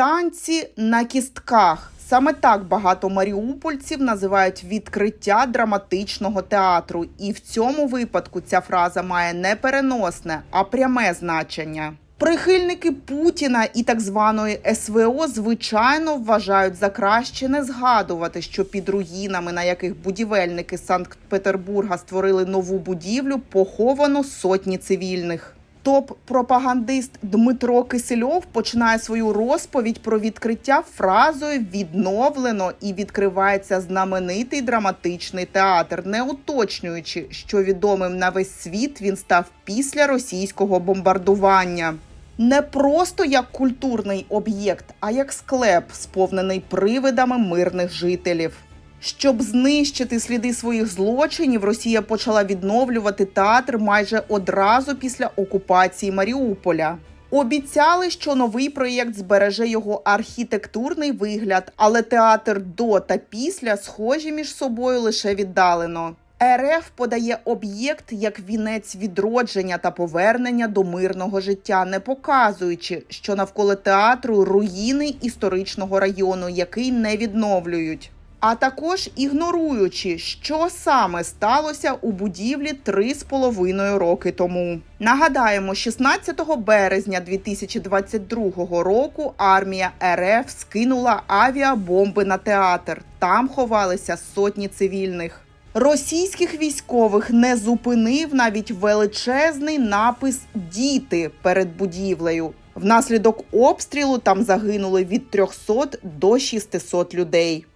танці на кістках. Саме так багато маріупольців називають відкриття драматичного театру, і в цьому випадку ця фраза має не переносне, а пряме значення. Прихильники Путіна і так званої СВО звичайно вважають за краще не згадувати, що під руїнами, на яких будівельники Санкт-Петербурга створили нову будівлю, поховано сотні цивільних. Топ-пропагандист Дмитро Кисельов починає свою розповідь про відкриття фразою відновлено і відкривається знаменитий драматичний театр, не уточнюючи, що відомим на весь світ він став після російського бомбардування. Не просто як культурний об'єкт, а як склеп, сповнений привидами мирних жителів. Щоб знищити сліди своїх злочинів, Росія почала відновлювати театр майже одразу після окупації Маріуполя. Обіцяли, що новий проєкт збереже його архітектурний вигляд, але театр до та після схожі між собою лише віддалено. РФ подає об'єкт як вінець відродження та повернення до мирного життя, не показуючи, що навколо театру руїни історичного району, який не відновлюють а також ігноруючи, що саме сталося у будівлі три з половиною роки тому. Нагадаємо, 16 березня 2022 року армія РФ скинула авіабомби на театр. Там ховалися сотні цивільних. Російських військових не зупинив навіть величезний напис Діти перед будівлею. Внаслідок обстрілу там загинули від 300 до 600 людей.